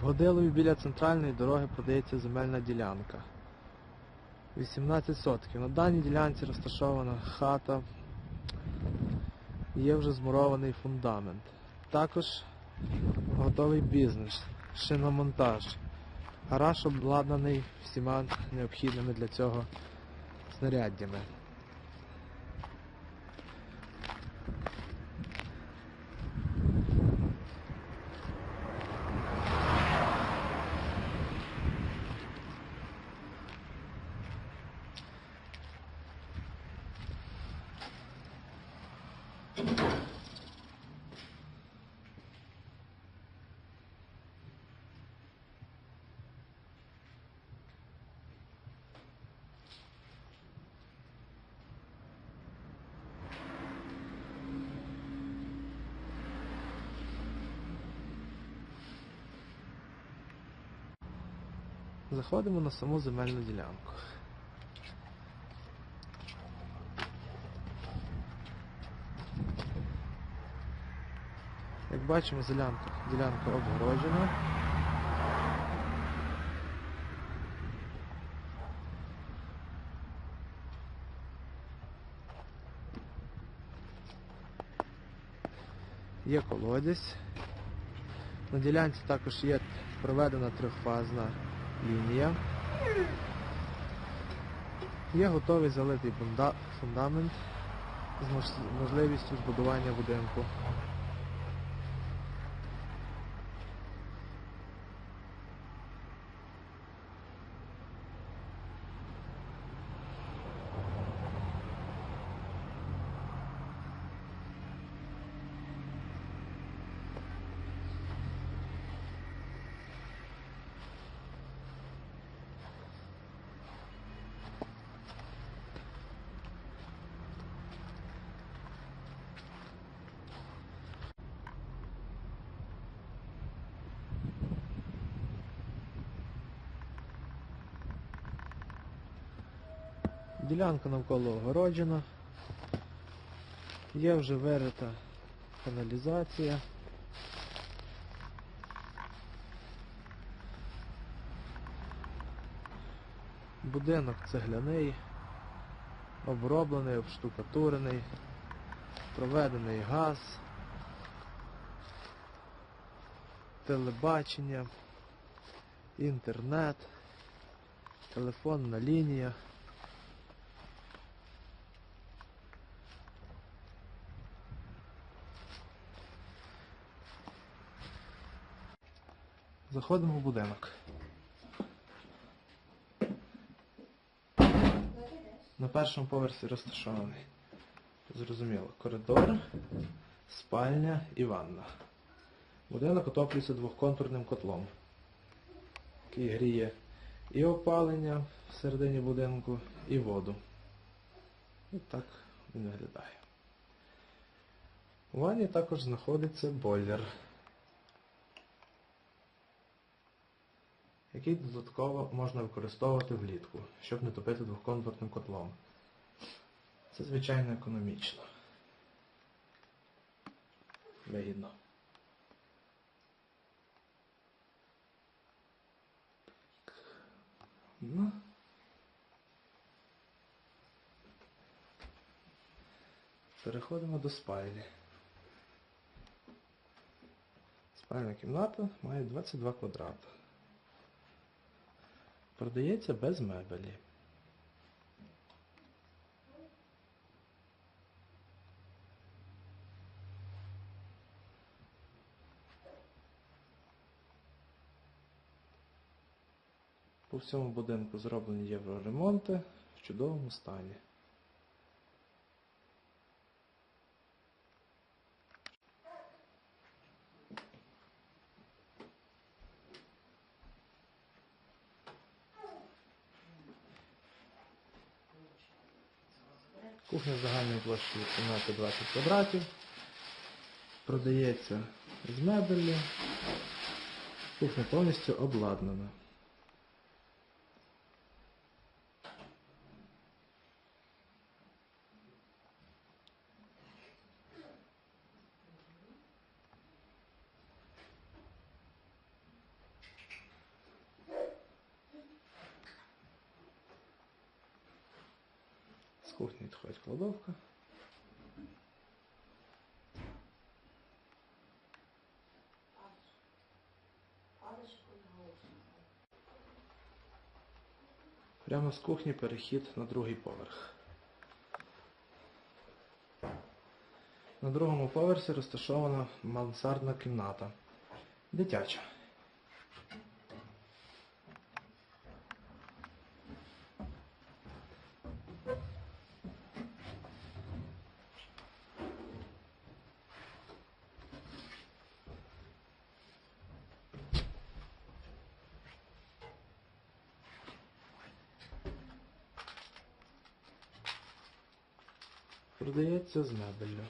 В Годилові біля центральної дороги продається земельна ділянка. 18 сотків. На даній ділянці розташована хата. Є вже змурований фундамент. Також готовий бізнес, шиномонтаж. Гараж обладнаний всіма необхідними для цього знаряддями. Заходимо на саму земельну ділянку. Як бачимо, ділянка, ділянка обгороджена. Є колодязь. На ділянці також є проведена трьохфазна лінія. Є готовий залитий фундамент з можливістю збудування будинку. Ділянка навколо огороджена. Є вже вирита каналізація. Будинок цегляний, оброблений, обштукатурений, проведений газ, телебачення, інтернет, телефонна лінія. Заходимо в будинок. На першому поверсі розташований. Зрозуміло, коридор, спальня і ванна. Будинок отоплюється двохконтурним котлом, який гріє і опалення всередині будинку, і воду. І так він виглядає. У ванні також знаходиться бойлер. Який додатково можна використовувати влітку, щоб не топити двохконтурним котлом. Це звичайно економічно. Вигідно. Ну. Переходимо до спальні. Спальна кімната має 22 квадрати. Продається без мебелі. По всьому будинку зроблені євроремонти в чудовому стані. Кухня загальною площею кімнати 20 квадратів. Продається з мебелі. Кухня повністю обладнана. Кухні відходить кладовка. Прямо з кухні перехід на другий поверх. На другому поверсі розташована мансардна кімната. Дитяча. Продається з мебелью.